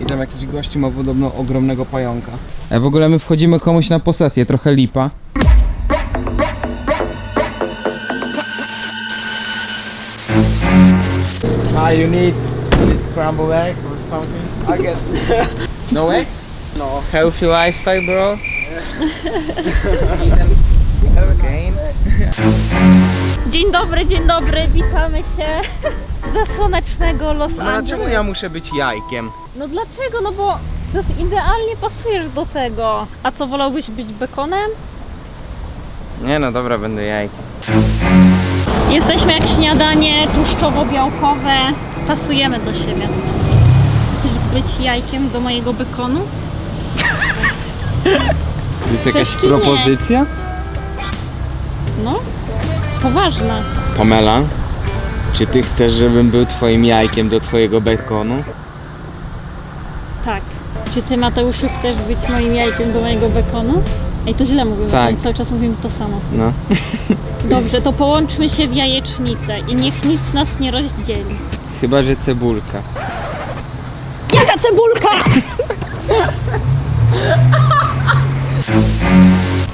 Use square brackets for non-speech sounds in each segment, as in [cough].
I tam jakiś gościu ma podobno ogromnego pająka. E, w ogóle my wchodzimy komuś na posesję, trochę lipa. Ah, you need scrambled egg or something? I get [laughs] No eggs? no. Healthy lifestyle, bro. [laughs] Dzień dobry, dzień dobry, witamy się [laughs] ze słonecznego Los No dlaczego Angeles. ja muszę być jajkiem? No dlaczego? No bo to jest idealnie pasujesz do tego. A co, wolałbyś być bekonem? Nie no dobra, będę jajkiem. Jesteśmy jak śniadanie tłuszczowo-białkowe. Pasujemy do siebie. Chcesz być jajkiem do mojego bekonu? Jest jakaś czy nie? propozycja? No, poważna. Pamela, czy ty chcesz, żebym był twoim jajkiem do twojego bekonu? Tak. Czy ty, Mateuszu, chcesz być moim jajkiem do mojego bekonu? Ej, to źle mówimy, Tak. bo cały czas mówimy to samo. No. [laughs] Dobrze, to połączmy się w jajecznicę i niech nic nas nie rozdzieli. Chyba, że cebulka. Jaka cebulka!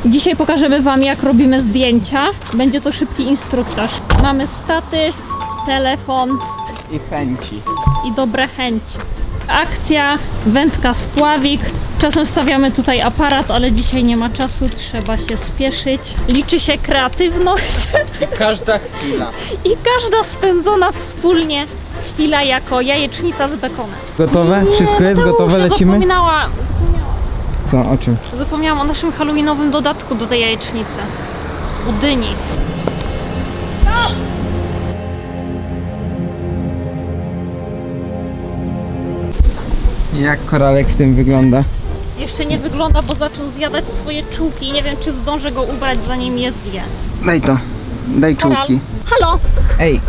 Dzisiaj pokażemy Wam, jak robimy zdjęcia. Będzie to szybki instruktaż. Mamy statyw, telefon I chęci. i dobre chęci. Akcja, wędka, spławik. Czasem stawiamy tutaj aparat, ale dzisiaj nie ma czasu, trzeba się spieszyć. Liczy się kreatywność Każda chwila. i każda spędzona wspólnie chwila jako jajecznica z bekonem. Gotowe? Wszystko jest gotowe? Lecimy? Zapomniała, zapomniałam. Co? O czym? Zapomniałam o naszym halloweenowym dodatku do tej jajecznicy. U dyni. Jak koralek w tym wygląda? Jeszcze nie wygląda, bo zaczął zjadać swoje czułki. Nie wiem, czy zdążę go ubrać, zanim je zje. Daj to. Daj Koral. czułki. Halo, Ej,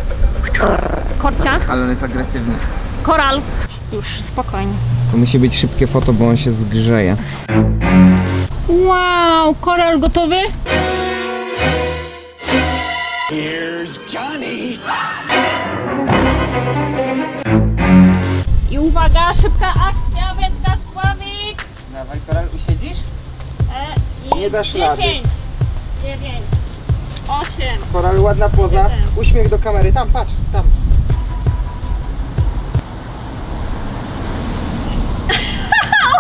korcia. ale on jest agresywny. Koral. Już, spokojnie. To musi być szybkie foto, bo on się zgrzeje. Wow, koral gotowy? I uwaga, szybka akcja, wędka spławik. Dawaj, koral, usiedzisz? E, i Nie dasz 10, rady. 9, 8. Koral, ładna poza. Jeden. Uśmiech do kamery. Tam, patrz, tam.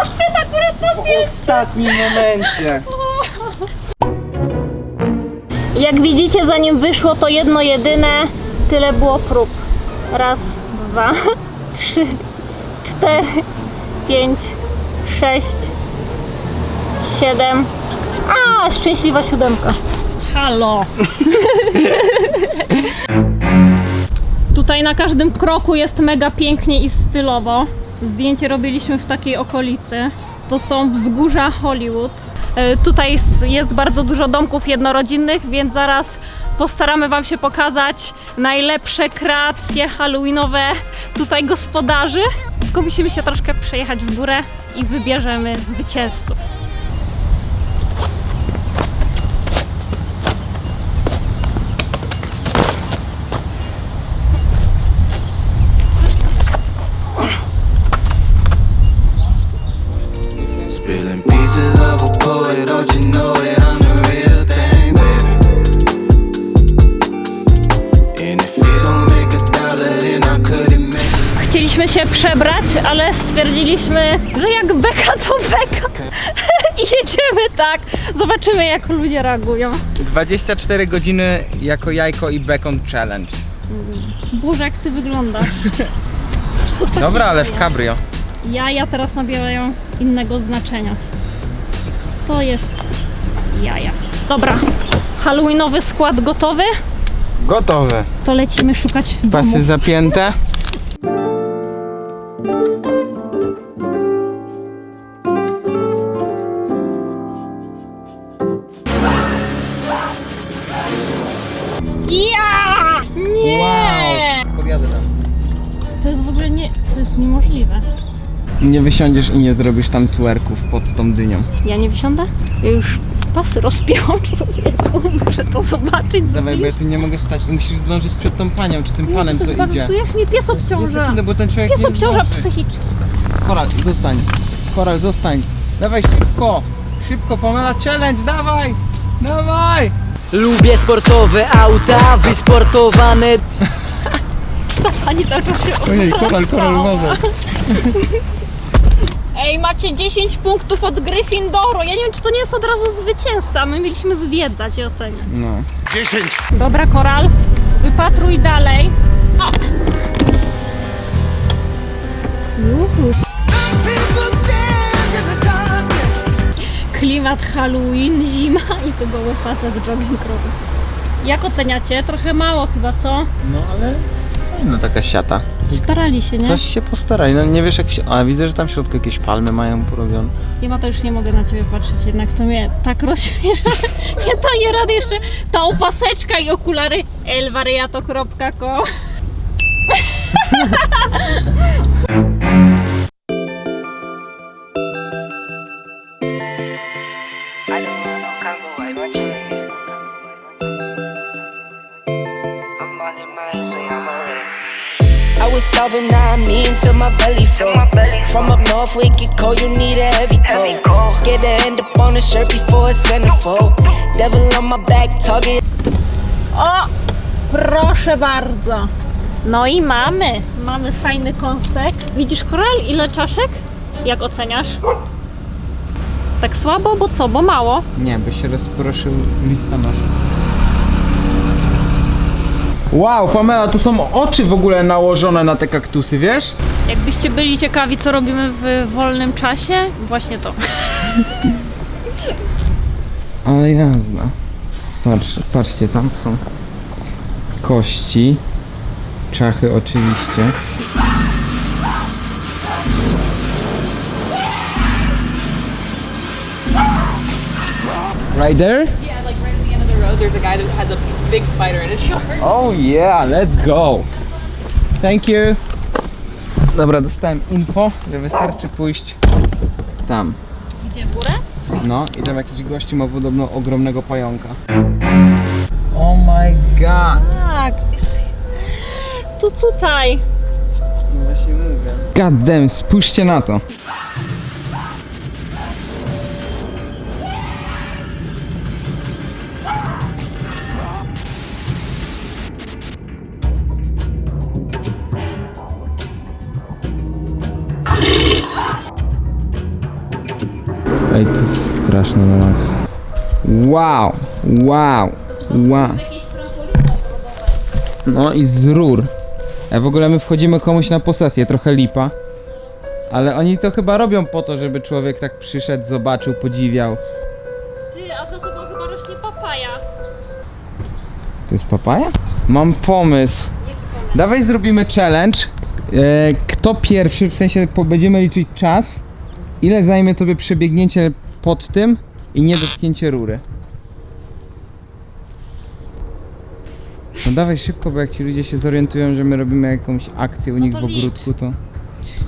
Odszedł akurat na W ostatnim momencie. [laughs] Jak widzicie, zanim wyszło to jedno jedyne, tyle było prób. Raz, dwa, [laughs] trzy, cztery, pięć, sześć, siedem. A, szczęśliwa siódemka. Halo. [laughs] Tutaj na każdym kroku jest mega pięknie i stylowo. Zdjęcie robiliśmy w takiej okolicy. To są wzgórza Hollywood. E, Tutaj jest bardzo dużo domków jednorodzinnych, więc zaraz postaramy Wam się pokazać najlepsze kreacje halloweenowe tutaj gospodarzy. Tylko musimy się troszkę przejechać w górę i wybierzemy zwycięzców. Spilling pieces of a poet, się przebrać, ale stwierdziliśmy, że jak beka to beka. [laughs] I jedziemy tak. Zobaczymy jak ludzie reagują. 24 godziny jako jajko i bacon challenge. Boże, jak ty wyglądasz. [laughs] Dobra, ale w cabrio. Jaja teraz nabierają innego znaczenia. To jest jaja. Dobra, halloweenowy skład gotowy. Gotowe. To lecimy szukać Pasy domu. zapięte. Nie wysiądziesz i nie zrobisz tam twerków pod tą dynią. Ja nie wysiądę? Ja już pasy rozpięłam [laughs] człowieku. Muszę to zobaczyć. z Dawaj, bo ja tu nie mogę stać i musisz zdążyć przed tą panią czy tym panem, co idzie. Już mnie pies obciąża. sekundę, bo ten człowiek Pies nie obciąża zdąży. psychicznie. Koral, zostań. Koral, zostań. Dawaj szybko. Szybko, Pamela, challenge, dawaj. Dawaj. Lubię sportowe auta, wysportowane [laughs] Pani cały czas się Ojej, koral, koral, uważaj. [laughs] Ej, macie 10 punktów od Gryffindoru. Ja nie wiem, czy to nie jest od razu zwycięzca. My mieliśmy zwiedzać i oceniać. No. Dobra, Koral, wypatruj dalej. O! Juhu. Klimat Halloween, zima i to goły facet jogging robi. Jak oceniacie? Trochę mało chyba, co? No ale... No taka siata. Starali się, nie? Coś się postarali, no nie wiesz jak się... A widzę, że tam w środku jakieś palmy mają porobione. Ja to już nie mogę na ciebie patrzeć, jednak to mnie tak rozśmiesza. [laughs] Nie daję rady jeszcze. Ta opaseczka i okulary elwariato.com [laughs] was starving, now I'm eating till my belly full. From up north, we get cold, you need a heavy coat. Scared to end up on a shirt before it's centerfold. Devil on my back, target. O! Proszę bardzo. No i mamy. Mamy fajny kąsek. Widzisz, Koral, ile czaszek? Jak oceniasz? Tak słabo, bo co? Bo mało. Nie, by się rozproszył listonosz. Wow, Pamela, to są oczy w ogóle nałożone na te kaktusy, wiesz? Jakbyście byli ciekawi, co robimy w wolnym czasie, właśnie to. [laughs] Ale jazda. Patrz, patrzcie, tam są kości. Czachy oczywiście. Right there? Yeah, like right at the end of the road, there's a guy that has a big spider in his yard. Oh yeah, let's go. Thank you. Dobra, dostałem info, że wystarczy pójść tam. Gdzie w górę? No i tam jakiś gościu ma podobno ogromnego pająka. Oh my god. Tak. Tu tutaj. No właśnie mówię. God damn, spójrzcie na to. Wow, wow, wow. No i z rur. E, w ogóle my wchodzimy komuś na posesję, trochę lipa. Ale oni to chyba robią po to, żeby człowiek tak przyszedł, zobaczył, podziwiał. Ty, a za tobą chyba rośnie papaja. To jest papaja? Mam pomysł. Dawaj zrobimy challenge. E, kto pierwszy, w sensie po, będziemy liczyć czas, ile zajmie tobie przebiegnięcie pod tym i nie dotknięcie rury. No dawaj szybko, bo jak ci ludzie się zorientują, że my robimy jakąś akcję u nich to w ogródku, to...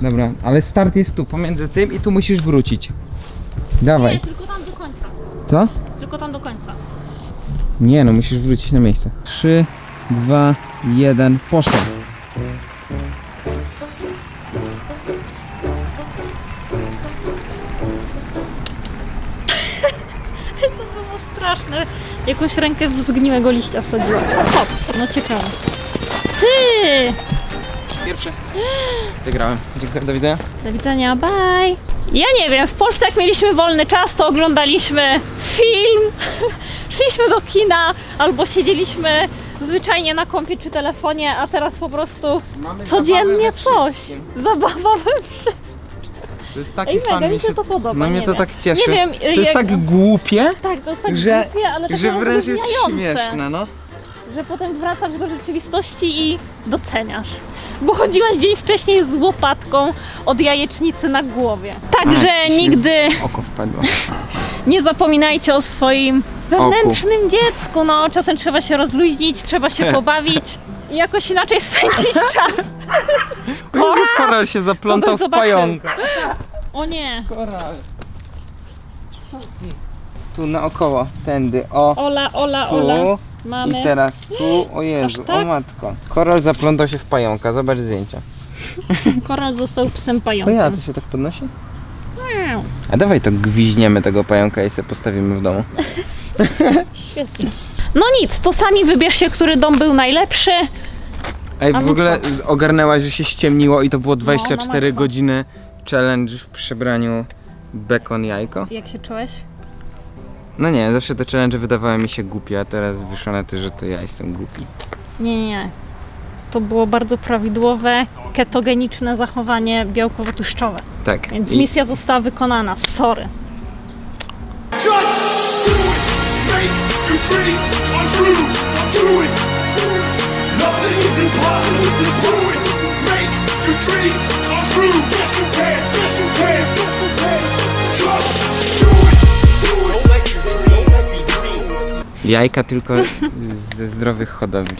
Dobra, ale start jest tu, pomiędzy tym i tu musisz wrócić. Nie, Dawaj. tylko tam do końca. Co? Tylko tam do końca. Nie no, musisz wrócić na miejsce. 3, 2, 1, poszło. Jakąś rękę w zgniłego liścia wsadziła. Hop, no ciekawe. Ty! Pierwszy. Wygrałem. Dziękuję, do widzenia. Do widzenia, bye! Ja nie wiem, w Polsce jak mieliśmy wolny czas, to oglądaliśmy film, [laughs] szliśmy do kina, albo siedzieliśmy zwyczajnie na kompie czy telefonie, a teraz po prostu Mamy codziennie coś. zabawa we wszystkim. To jest taki Ej, fan, mega mi się to podoba, No mnie nie to wiem. tak cieszy. Nie wiem, to jest jak- tak głupie, Tak, to jest tak że, głupie, ale tak że wręcz jest śmieszne, no. że potem wracasz do rzeczywistości i doceniasz. Bo chodziłaś dzień wcześniej z łopatką od jajecznicy na głowie. Także A, nigdy Oko wpadło. nie zapominajcie o swoim wewnętrznym dziecku. No, czasem trzeba się rozluźnić, trzeba się [laughs] pobawić i jakoś inaczej [laughs] spędzić czas. Koral, koral się zaplątał w zobaczył. pająka. O nie, Koral. Tu naokoło, tędy, o. Ola, Ola, Tu Ola. i Mamy. teraz tu, o Jezu, Aż tak? o matko. Koral zaplątał się w pająka, zobacz zdjęcia. [laughs] Koral został psem O pająkiem. ja, to się tak podnosi? A dawaj to gwiźniemy tego pająka i sobie postawimy w domu. [laughs] Świetnie. No nic, to sami wybierzcie, który dom był najlepszy. Ej, A w my ogóle ogarnęłaś, że się ściemniło i to było 24 maksa. godziny challenge w przebraniu bekon jajko? Jak się czułeś? No nie, zawsze te challenge wydawały mi się głupie, a teraz wyszło na to, że to ja jestem głupi. Nie, nie, nie. To było bardzo prawidłowe, ketogeniczne zachowanie białkowo-tłuszczowe. Tak. Więc I misja została wykonana. Sorry. Dreams come true. Do it. Nothing is impossible. Do it. Make your dreams come true. Yes, you can. Yes, you can. Just do it. Do it. Don't let your dreams be dreams. jajka tylko [laughs] ze zdrowych hodowli.